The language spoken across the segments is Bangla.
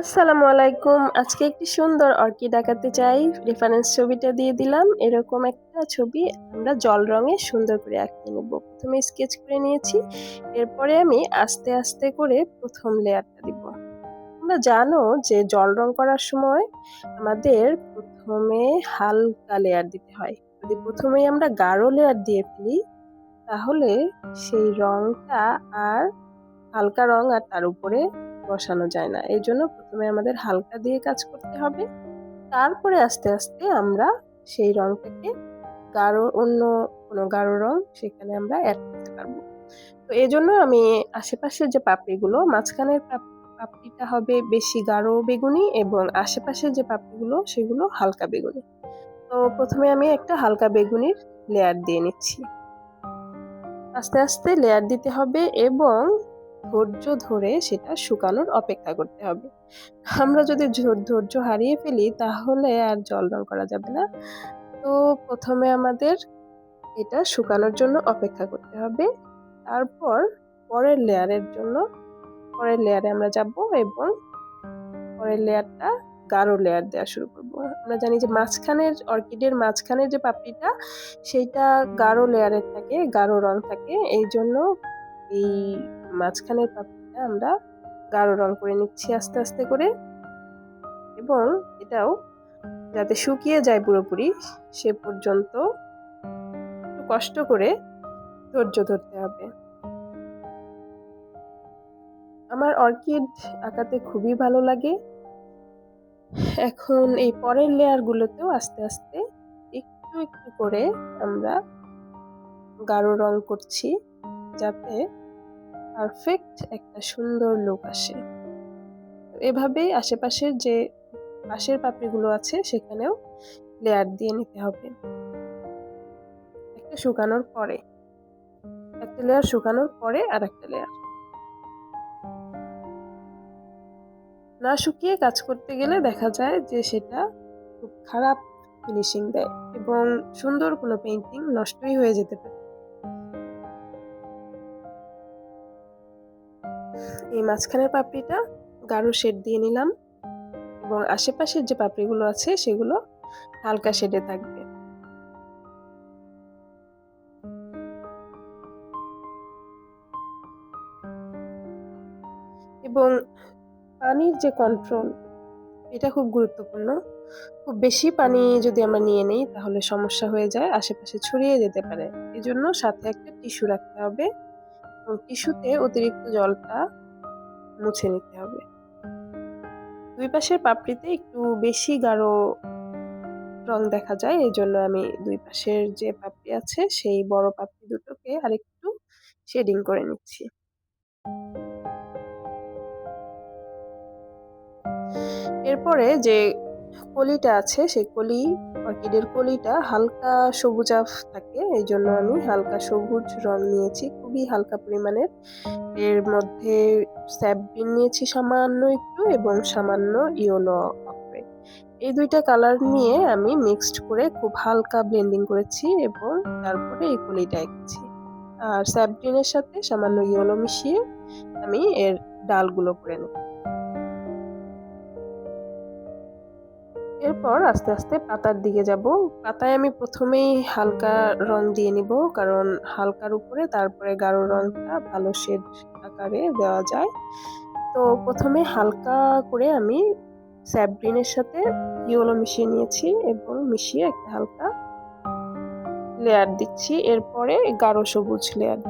আসসালামু আলাইকুম। আজকে একটি সুন্দর অর্কিড আঁকাতে চাই। রেফারেন্স ছবিটা দিয়ে দিলাম। এরকম একটা ছবি আমরা জল রঙে সুন্দর করে আঁকিয়ে নেব। প্রথমে স্কেচ করে নিয়েছি। এরপরে আমি আস্তে আস্তে করে প্রথম লেয়ারটা দিব। তোমরা জানো যে জল রং করার সময় আমাদের প্রথমে হালকা লেয়ার দিতে হয়। যদি প্রথমেই আমরা গাঢ় লেয়ার দিয়ে ফেলি, তাহলে সেই রংটা আর হালকা রং আর তার উপরে বসানো যায় না। এই জন্য প্রথমে আমাদের হালকা দিয়ে কাজ করতে হবে। তারপরে আস্তে আস্তে আমরা সেই রংটাকে গাঢ়, অন্য কোনো গাঢ় রং সেখানে আমরা অ্যাড করতে পারব। তো এই জন্য আমি আশেপাশের যে পাপড়িগুলো, মাঝখানের পাপড়িটা হবে বেশি গাঢ় বেগুনি এবং আশেপাশের যে পাপড়িগুলো, সেগুলো হালকা বেগুনি। তো প্রথমে আমি একটা হালকা বেগুনির লেয়ার দিয়ে নিচ্ছি। আস্তে আস্তে লেয়ার দিতে হবে এবং ধৈর্য ধরে সেটা শুকানোর অপেক্ষা করতে হবে। আমরা যদি ধৈর্য হারিয়ে ফেলি, তাহলে আর জল রং করা যাবে না। তো প্রথমে আমাদের এটা শুকানোর জন্য অপেক্ষা করতে হবে। তারপর পরের লেয়ারের জন্য, পরের লেয়ারে আমরা যাব এবং পরের লেয়ারটা গাঢ় লেয়ার দেওয়া শুরু করব। আমরা জানি যে মাঝখানের অর্কিডের মাঝখানের যে পাপড়িটা, সেইটা গাঢ় লেয়ারের থাকে, গাঢ় রং থাকে। এই জন্য এই মাঝখানের পাপড়িটা আমরা গাঢ় রং করে নিচ্ছি আস্তে আস্তে করে। এবং এটাও যাতে শুকিয়ে যায় পুরোপুরি, সে পর্যন্ত একটু কষ্ট করে ধৈর্য ধরতে হবে। আমার অর্কিড আঁকাতে খুবই ভালো লাগে। এখন এই পরের লেয়ারগুলোতেও আস্তে আস্তে একটু একটু করে আমরা গাঢ় রং করছি, যাতে পারফেক্ট একটা সুন্দর লুক আসে। এভাবেই আশেপাশের যে পাশের পাপড়িগুলো আছে, সেখানেও লেয়ার দিয়ে নিতে হবে। একটা শুকানোর পরে, একটা লেয়ার শুকানোর পরে আর একটা লেয়ার না শুকিয়ে কাজ করতে গেলে দেখা যায় যে সেটা খুব খারাপ ফিনিশিং দেয় এবং সুন্দর কোনো পেন্টিং নষ্টই হয়ে যেতে পারে। এই মাঝখানের পাপড়িটা গাঢ় শেড দিয়ে নিলাম এবং আশেপাশের যে পাপড়িগুলো আছে সেগুলো হালকা শেডে থাকবে। এবং পানির যে কন্ট্রোল এটা খুব গুরুত্বপূর্ণ। খুব বেশি পানি যদি আমরা নিয়ে নিই, তাহলে সমস্যা হয়ে যায়, আশেপাশে ছড়িয়ে যেতে পারে। এজন্য সাথে একটা টিস্যু রাখতে হবে। টিস্যুতে অতিরিক্ত জলটা মুছে নিতে হবে। দুই পাশের পাপড়িতে একটু বেশি গাঢ় রং দেখা যায় এই জন্য আমি দুই পাশের যে পাপড়ি আছে, সেই বড় পাপড়ি দুটোকে আরেকটু শেডিং করে নিচ্ছি। এরপরে যে কলিটা আছে, সেই কলি অর্কিডের কলিটা হালকা সবুজাভ থাকে, এই জন্য আমি হালকা সবুজ রং নিয়েছি, খুবই হালকা পরিমাণের। এর মধ্যে স্যাববিন নিয়েছি সামান্য একটু এবং সামান্য ইয়োলো এই দুইটা কালার নিয়ে আমি মিক্সড করে খুব হালকা ব্লেন্ডিং করেছি এবং তারপরে এই কলিটা এঁকেছি। আর স্যাবডিনের সাথে সামান্য ইয়েলো মিশিয়ে আমি এর ডালগুলো করে নেব। এরপর আস্তে আস্তে পাতার দিকে যাব। পাতায় আমি প্রথমেই হালকা রং দিয়ে নিব, কারণ হালকার উপরে তারপরে গাঢ় রংটা ভালো শেড আকারে দেওয়া যায়। তো প্রথমে হালকা করে আমি স্যাবগ্রিনের সাথে ইয়েলো মিশিয়ে নিয়েছি এবং মিশিয়ে একটা হালকা লেয়ার দিচ্ছি। এরপরে গাঢ় সবুজ লেয়ার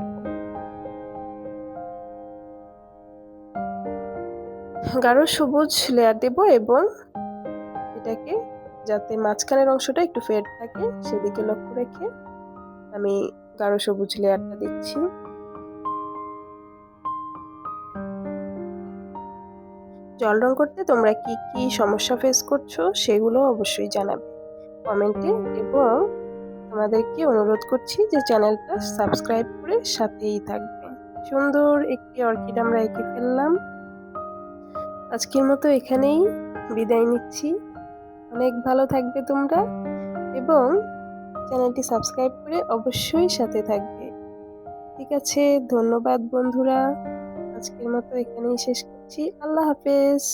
গাঢ় সবুজ লেয়ার দেব এবং এটাকে যাতে মাঝখানের অংশটা একটু ফেড থাকে, সেদিকে লক্ষ্য রেখে আমি গাঢ় সবুজ লেয়ারটা দিচ্ছি। জল রং করতে তোমরা কি কি সমস্যা ফেস করছ, সেগুলো অবশ্যই জানাবে কমেন্টে এবং তোমাদেরকে অনুরোধ করছি যে চ্যানেলটা সাবস্ক্রাইব করে সাথেই থাকবে। সুন্দর একটি অর্কিড আমরা এঁকে ফেললাম। আজকের মতো এখানেই বিদায় নিচ্ছি। অনেক ভালো থাকবে তোমরা এবং চ্যানেলটি সাবস্ক্রাইব করে অবশ্যই সাথে থাকবে। ঠিক আছে, ধন্যবাদ বন্ধুরা। আজকের মতো এখানেই শেষ করছি। আল্লাহ হাফেজ।